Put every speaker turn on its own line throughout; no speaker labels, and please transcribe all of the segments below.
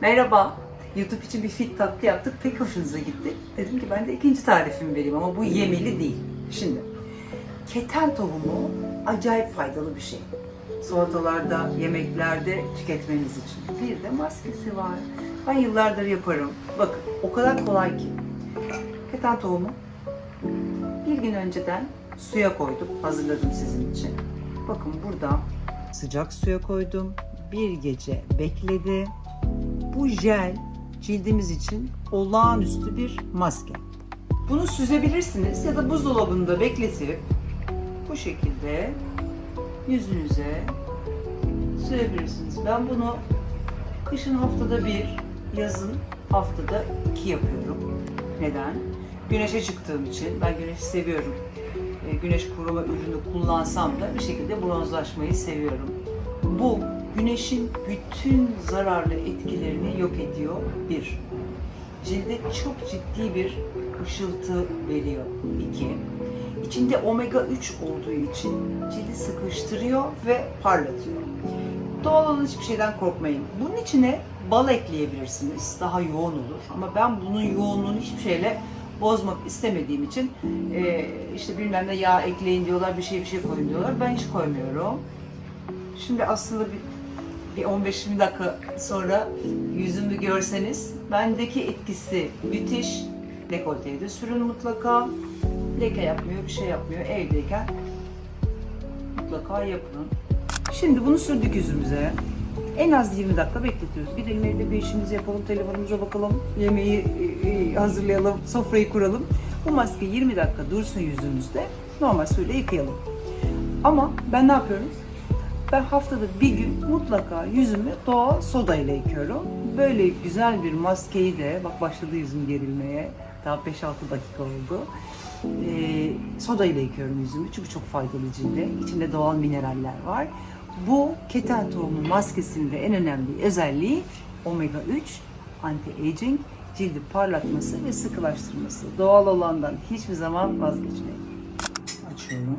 Merhaba. YouTube için bir fit tatlı yaptık. Pek hoşunuza gitti. Dedim ki ben de ikinci tarifimi vereyim ama bu yemeli değil. Şimdi keten tohumu acayip faydalı bir şey. Salatalarda, yemeklerde tüketmeniz için. Bir de maskesi var. Ben yıllardır yaparım. Bakın o kadar kolay ki. Keten tohumu bir gün önceden suya koydum. Hazırladım sizin için. Bakın burada sıcak suya koydum. Bir gece bekledi. Bu jel cildimiz için olağanüstü bir maske. Bunu süzebilirsiniz ya da buzdolabında bekletip bu şekilde yüzünüze sürebilirsiniz. Ben bunu kışın haftada bir, yazın haftada iki yapıyorum. Neden? Güneşe çıktığım için ben güneşi seviyorum. E, Güneş koruma ürünü kullansam da bir şekilde bronzlaşmayı seviyorum. Bu güneşin bütün zararlı etkilerini yok ediyor. Bir. Cilde çok ciddi bir ışıltı veriyor. İki. İçinde omega 3 olduğu için cildi sıkıştırıyor ve parlatıyor. Doğal olan hiçbir şeyden korkmayın. Bunun içine bal ekleyebilirsiniz. Daha yoğun olur. Ama ben bunun yoğunluğunu hiçbir şeyle bozmak istemediğim için e, işte bilmem ne yağ ekleyin diyorlar, bir şey bir şey koyun diyorlar. Ben hiç koymuyorum. Şimdi aslında bir, bir 15-20 dakika sonra yüzümü görseniz bendeki etkisi müthiş. Dekolteyi de sürün mutlaka. Leke yapmıyor, bir şey yapmıyor. Evdeyken mutlaka yapın. Şimdi bunu sürdük yüzümüze. En az 20 dakika bekletiyoruz. Gidelim evde bir işimizi yapalım, telefonumuza bakalım, yemeği e, e, hazırlayalım, sofrayı kuralım. Bu maske 20 dakika dursun yüzümüzde. Normal suyla yıkayalım. Ama ben ne yapıyorum? Ben haftada bir gün mutlaka yüzümü doğal soda ile yıkıyorum. Böyle güzel bir maskeyi de, bak başladı yüzüm gerilmeye. Daha 5-6 dakika oldu. Ee, soda ile yıkıyorum yüzümü çünkü çok faydalı cilde. İçinde doğal mineraller var. Bu keten tohumu maskesinin en önemli özelliği omega 3, anti-aging, cildi parlatması ve sıkılaştırması. Doğal olandan hiçbir zaman vazgeçmeyin. Açıyorum.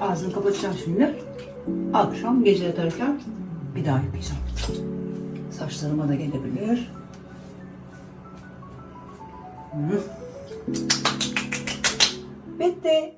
Ağzını kapatacağım şimdi. Akşam gece yatarken bir daha yıkayacağım. Saçlarıma da gelebilir. Bitti.